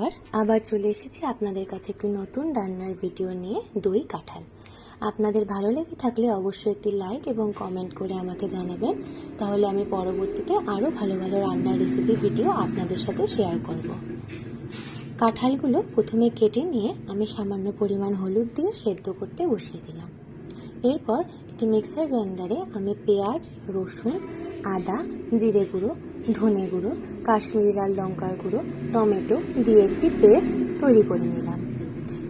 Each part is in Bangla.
ভিউয়ার্স, আবার চলে এসেছি আপনাদের কাছে একটি নতুন রান্নার ভিডিও নিয়ে, দই কাঁঠাল। আপনাদের ভালো লেগে থাকলে অবশ্যই একটি লাইক এবং কমেন্ট করে আমাকে জানাবেন। তাহলে আমি পরবর্তীতে আরও ভালো ভালো রান্নার রেসিপি ভিডিও আপনাদের সাথে শেয়ার করব। কাঁঠালগুলো প্রথমে কেটে নিয়ে আমি সামান্য পরিমাণ হলুদ দিয়ে সেদ্ধ করতে বসিয়ে দিলাম। এরপর একটি মিক্সার গ্রাইন্ডারে আমি পেঁয়াজ, রসুন, আদা, জিরে গুঁড়ো ধনে গুঁড়ো, কাশ্মীরি লাল লঙ্কার গুঁড়ো, টমেটো দিয়ে একটি পেস্ট তৈরি করে নিলাম।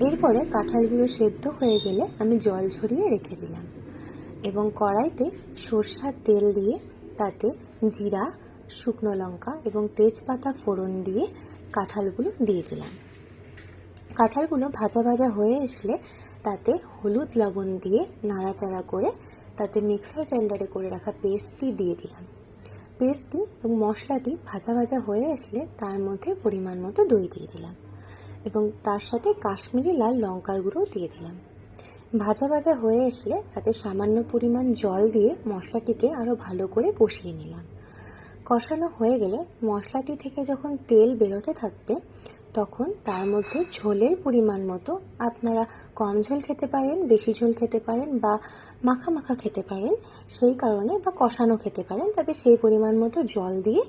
এরপরে কাঁঠালগুলো সেদ্ধ হয়ে গেলে আমি জল ঝরিয়ে রেখে দিলাম এবং কড়াইতে সর্ষার তেল দিয়ে তাতে জিরা, শুকনো লঙ্কা এবং তেজপাতা ফোড়ন দিয়ে কাঁঠালগুলো দিয়ে দিলাম। কাঁঠালগুলো ভাজা ভাজা হয়ে আসলে তাতে হলুদ লবণ দিয়ে নাড়াচাড়া করে তাতে মিক্সার গ্রাইন্ডারে করে রাখা পেস্টটি দিয়ে দিলাম। পেস্টটি এবং মশলাটি ভাজা ভাজা হয়ে আসলে তার মধ্যে পরিমাণ মতো দই দিয়ে দিলাম এবং তার সাথে কাশ্মীরি লাল লঙ্কার গুঁড়ো দিয়ে দিলাম। ভাজা ভাজা হয়ে আসলে তাতে সামান্য পরিমাণ জল দিয়ে মশলাটিকে আরও ভালো করে কষিয়ে নিলাম। কষানো হয়ে গেলে মশলাটি থেকে যখন তেল বেরোতে থাকবে তখন তার মধ্যে ঝোলের পরিমাণ মতো আপনারা কম ঝোল খেতে পারেন, বেশি ঝোল খেতে পারেন বা মাখা মাখা খেতে পারেন, সেই কারণে বা কষানো খেতে পারেন, তাতে সেই পরিমাণ মতো জল দিয়ে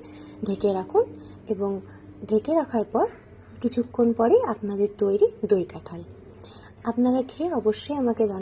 ঢেকে রাখুন এবং ঢেকে রাখার পর কিছুক্ষণ পরে আপনাদের তৈরি দই কাঁঠাল। আপনারা খেয়ে অবশ্যই আমাকে জানান